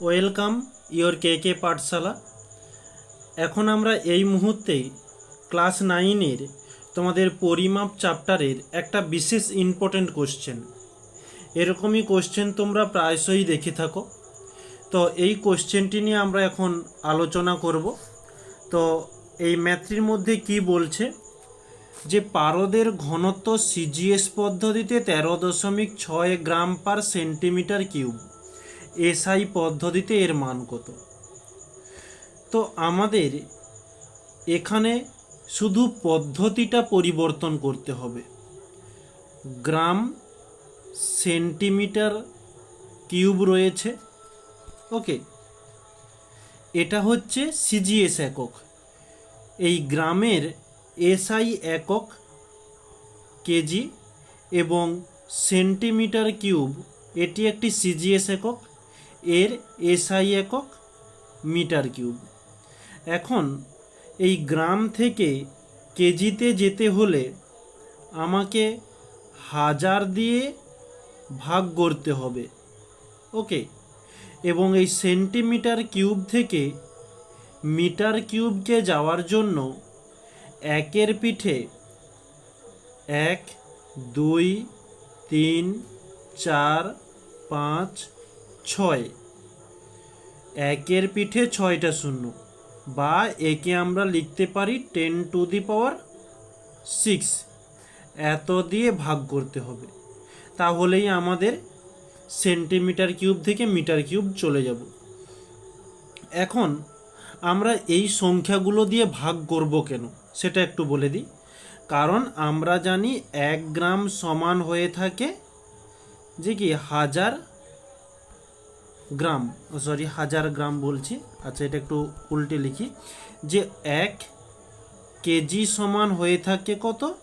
Welcome your কে কে পাঠশালা। এখন আমরা এই মুহূর্তে ক্লাস নাইনের তোমাদের পরিমাপ চ্যাপ্টারের একটা বিশেষ ইম্পর্টেন্ট কোশ্চেন এরকমই কোশ্চেন তোমরা প্রায়শই দেখে থাকো। তো এই কোশ্চেনটি নিয়ে আমরা এখন আলোচনা করব। তো এই ম্যাথটির মধ্যে কি বলছে? যে পারদের ঘনত্ব সিজিএস পদ্ধতিতে তেরো দশমিক ছয় gram per centimetre cube SI পদ্ধতিতে এর মান কত? তো আমাদের এখানে শুধু পদ্ধতিটা পরিবর্তন করতে হবে। গ্রাম, সেন্টিমিটার, কিউব রয়েছে। ওকে এটা হচ্ছে সিজিএস একক। এই গ্রামের এসআই একক কেজি এবং সেন্টিমিটার কিউব, এটি একটি সিজিএস একক। এর এসআই একক মিটার কিউব। এখন, এই গ্রাম থেকে কেজিতে যেতে হলে আমাকে হাজার দিয়ে ভাগ করতে হবে। ওকে? এবং এই সেন্টিমিটার কিউব থেকে মিটার কিউবকে যাওয়ার জন্য একের পিঠে এক, দুই, তিন, চার, পাঁচ ছয়। একের পিঠে ছয়টা শূন্য। বা একে আমরা লিখতে পারি ten to the power six এত দিয়ে ভাগ করতে হবে। তাহলেই আমাদের সেন্টিমিটার কিউব থেকে মিটার কিউব চলে যাব। এখন আমরা এই সংখ্যাগুলো দিয়ে ভাগ করব কেন? সেটা একটু বলে দিই। কারণ আমরা জানি এক গ্রাম সমান হয়ে থাকে যে কি? হাজার গ্রাম সরি, হাজার গ্রাম বলছি। আচ্ছা এটা একটু উল্টে লিখি। যে এক কেজি সমান হয়ে থাকে কত?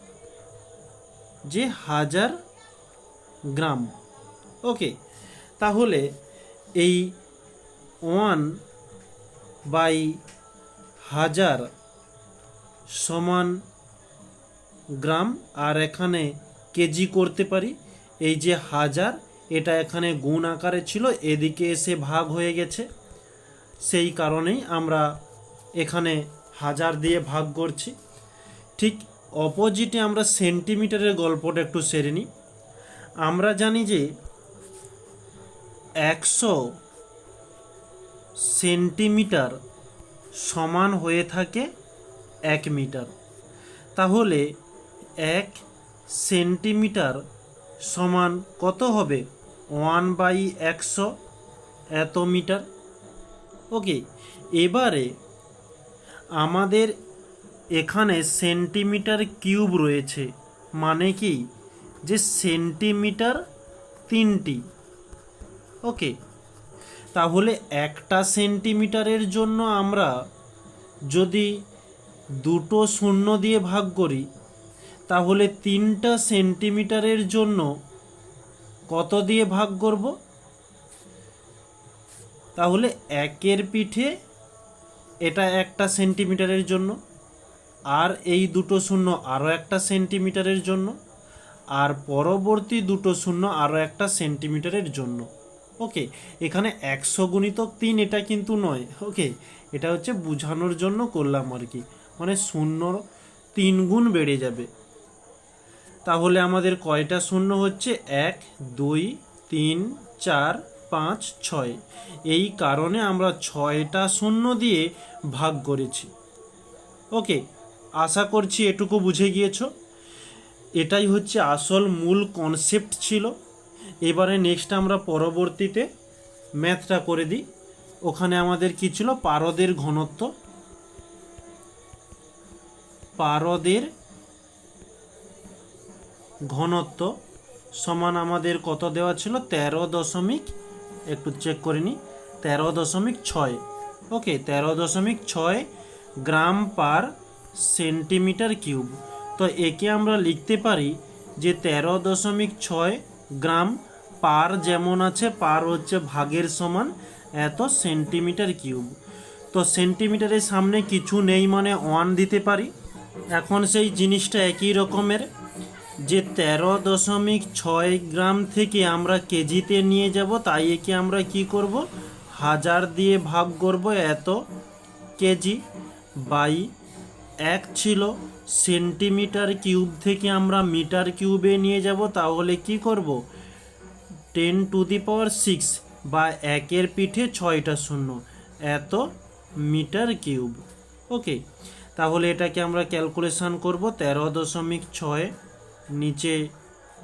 যে হাজার গ্রাম। ওকে, তাহলে এই ওয়ান বাই হাজার সমান গ্রাম, আর এখানে কেজি করতে পারি। এই যে হাজার এটা এখানে গুণ আকারে ছিল, এদিকে এসে ভাগ হয়ে গেছে। সেই কারণেই আমরা এখানে হাজার দিয়ে ভাগ করছি। ঠিক অপোজিটে আমরা সেন্টিমিটারের গল্পটা একটু সেরে নিই। আমরা জানি যে একশো সেন্টিমিটার সমান হয়ে থাকে এক মিটার। তাহলে এক সেন্টিমিটার সমান কত হবে? ওয়ান বাই একশো এত মিটার। ওকে, এবারে আমাদের এখানে সেন্টিমিটার কিউব রয়েছে মানে কি? যে সেন্টিমিটার তিনটি। ওকে, তাহলে একটা সেন্টিমিটারের জন্য আমরা যদি দুটো শূন্য দিয়ে ভাগ করি, তাহলে তিনটা সেন্টিমিটারের জন্য কত দিয়ে ভাগ করব? তাহলে একের পিঠে এটা একটা সেন্টিমিটারের জন্য, আর এই দুটো শূন্য আরও একটা সেন্টিমিটারের জন্য, আর পরবর্তী দুটো শূন্য আরও একটা সেন্টিমিটারের জন্য। ওকে, এখানে একশো গুণিতক তিন এটা কিন্তু নয়। ওকে, এটা হচ্ছে বোঝানোর জন্য করলাম আর কি। মানে শূন্য তিন গুণ বেড়ে যাবে। তাহলে আমাদের কয়টা শূন্য হচ্ছে? এক, দুই, তিন, চার, পাঁচ, ছয়। এই কারণে আমরা ছয়টা শূন্য দিয়ে ভাগ করেছি। ওকে, আশা করছি এটুকু বুঝে গিয়েছ। এটাই হচ্ছে আসল মূল কনসেপ্ট ছিল। এবারে নেক্সট আমরা পরবর্তীতে ম্যাথটা করে দিই। ওখানে আমাদের কি ছিল? পারদের ঘনত্ব। পারদের ঘনত্ব সমান আমাদের কত দেওয়া ছিল? তেরো দশমিক, একটু চেক করে নিই তেরো দশমিক ছয়। ওকে তেরো দশমিক ছয় গ্রাম পার সেন্টিমিটার কিউব। তো একে আমরা লিখতে পারি যে তেরো দশমিক ছয় গ্রাম পার যেমন আছে, পার হচ্ছে ভাগের সমান এত সেন্টিমিটার কিউব। তো সেন্টিমিটারের সামনে কিছু নেই মানে ওয়ান দিতে পারি। এখন সেই জিনিসটা একই রকমের। যে তেরো দশমিক ছয় গ্রাম থেকে আমরা কেজিতে নিয়ে যাব, তাই একে আমরা কি করব? হাজার দিয়ে ভাগ করব এত কেজি বাই এক ছিল সেন্টিমিটার কিউব থেকে আমরা মিটার কিউবে নিয়ে যাব, তাহলে কি করব? Ten to the power six বা একের পিঠে ছয়টা শূন্য, এত মিটার কিউব। ওকে, তাহলে এটাকে আমরা ক্যালকুলেশন করব, তেরো দশমিক ছয় নিচে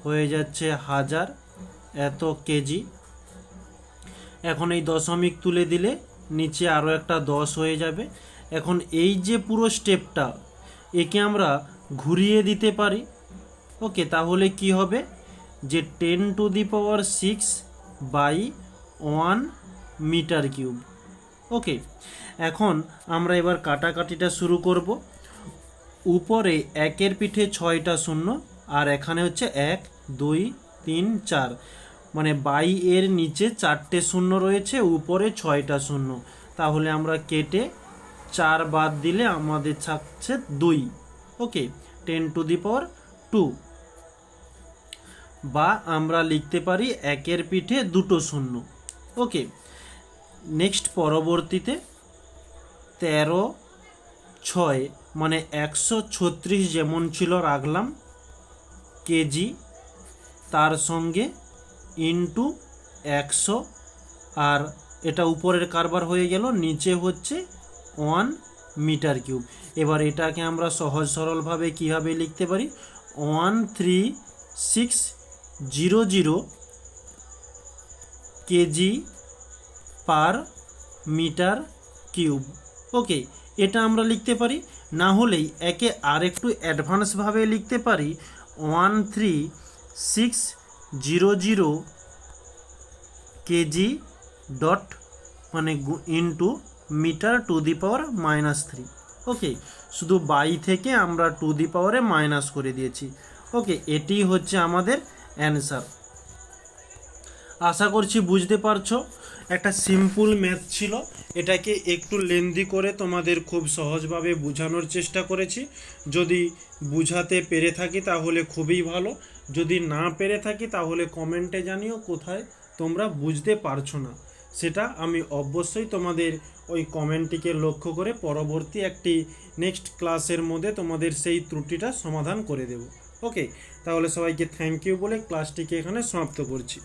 হয়ে যাচ্ছে হাজার এত কেজি। এখন এই দশমিক তুলে দিলে নিচে আরও একটা দশ হয়ে যাবে। এখন এই যে পুরো স্টেপটা, একে আমরা ঘুরিয়ে দিতে পারি। ওকে, তাহলে কি হবে? যে ten to the power six by one metre cube. Okay, এখন আমরা এবার কাটাকাটিটা শুরু করব। উপরে একের পিঠে ছয়টা শূন্য আর এখানে হচ্ছে এক, দুই, তিন, চার। মানে বাই এর নিচে চারটে শূন্য রয়েছে, উপরে ছয়টা শূন্য। তাহলে আমরা কেটে চার বাদ দিলে আমাদের থাকছে দুই। Okay, ten to the power two. বা আমরা লিখতে পারি একের পিঠে দুটো শূন্য। ওকে, নেক্সট পরবর্তীতে তেরো, ছয় মানে একশো ছত্রিশ যেমন ছিল রাখলাম কেজি তার সঙ্গে ইন্টু একশো। আর এটা উপরের কারবার হয়ে গেল, নিচে হচ্ছে ওয়ান মিটার কিউব এবার এটাকে আমরা সহজ সরলভাবে কীভাবে লিখতে পারি? One three six zero zero KG per metre cube. Okay, এটা আমরা লিখতে পারি। না হলেই একে আর একটু অ্যাডভান্সভাবে লিখতে পারি। One three six zero zero KG dot মানে into metre to the power minus three okay শুধু বাই থেকে আমরা টু দি পাওয়ারে মাইনাস করে দিয়েছি। ওকে এটি হচ্ছে আমাদের অ্যান্সার আশা করছি বুঝতে পারছ। একটা সিম্পল ম্যাথ ছিল। এটাকে একটু লেন্দি করে তোমাদের খুব সহজভাবে বোঝানোর চেষ্টা করেছি। যদি বুঝাতে পেরে থাকি তাহলে খুবই ভালো। যদি না পেরে থাকি তাহলে কমেন্টে জানিও কোথায় তোমরা বুঝতে পারছ না। সেটা আমি অবশ্যই তোমাদের ওই কমেন্টটিকে লক্ষ্য করে পরবর্তী একটি নেক্সট ক্লাসের মধ্যে তোমাদের সেই ত্রুটিটা সমাধান করে দেব। ওকে তাহলে সবাইকে থ্যাংক ইউ বলে ক্লাসটিকে এখানে সমাপ্ত করছি।